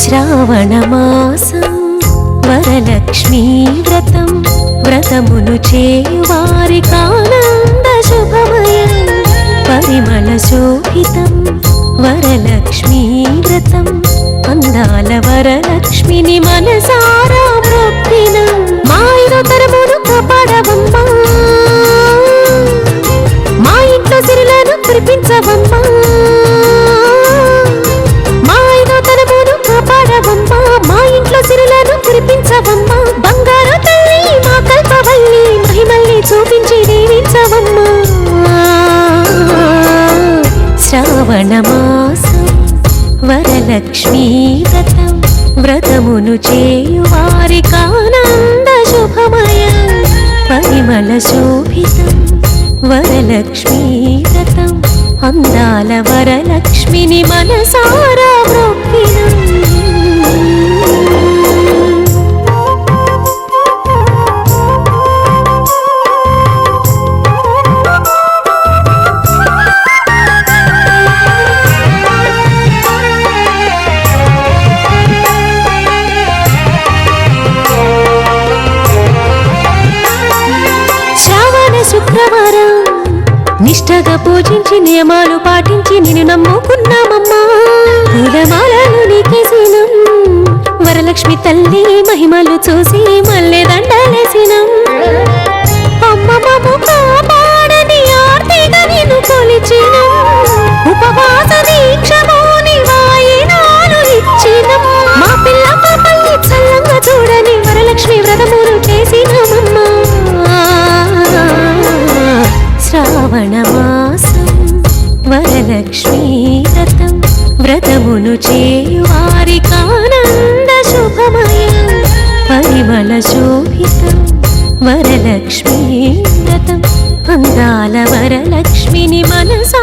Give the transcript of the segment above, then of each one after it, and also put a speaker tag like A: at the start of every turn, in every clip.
A: శ్రావణమాసం వరలక్ష్మీ వ్రతం వ్రతమును చేవారి కానంద శుభమయం పరిమళ శోభితం. వరలక్ష్మీ వ్రతం అందాల వరలక్ష్మిని మనసారా మొక్కిన లక్ష్మీ వ్రతం. వ్రతమును చేయువారి కానంద శుభమయం. పరిమళ శోభితం. వరలక్ష్మీ వ్రతం. అందాల వరలక్ష్మిని మనసారా శుక్రవారం నిష్టగా పూజించి నియమాలు పాటించి నిన్ను నమ్ముకున్నామమ్మా. పూలమాలలు నీకేసినం వరలక్ష్మి తల్లి మహిమలు చూసి మళ్ళీ దండలేసినం. అమ్మ మమ్ము కాపాడని ఆర్తిగా నిన్ను ఉపవాస దీక్షమోని వాయినాలు మా పిల్ల పాపల్ని చల్లంగా చూడని వరలక్ష్మి వ్రతము వ్రతమును చేయువారి కానంద శుభమయం. పరిమళ శోభితం వరలక్ష్మీ వ్రతం అందాల వరలక్ష్మిని మనసా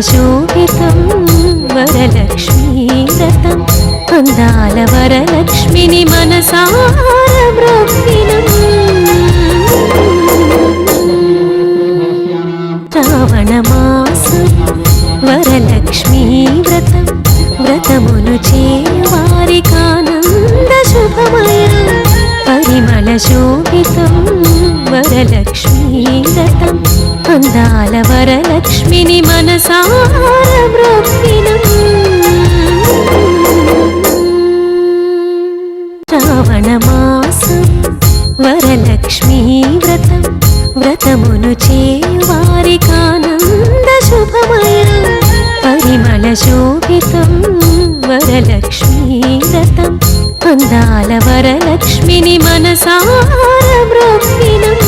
A: శోభితం వరలక్ష్మీరతం అందాల వరలక్ష్మిని మనసార బ్రహ్మిణం. శ్రావణ మాసం వరలక్ష్మీ వ్రతం. వ్రతమును చేవారికానంద శుభమయ. పరిమళ శోభితం వరలక్ష్మీ వ్రతం. అందాల వరలక్ష్మిని మనసార మ్రొక్కినం శ్రావణ మాసం వరలక్ష్మీ వ్రతం వ్రతమును చేవారి కానంద శుభమయ. పరిమళ శోభితం వరలక్ష్మీ వ్రతం అందాల వరలక్ష్మిని మనసార మ్రొక్కినం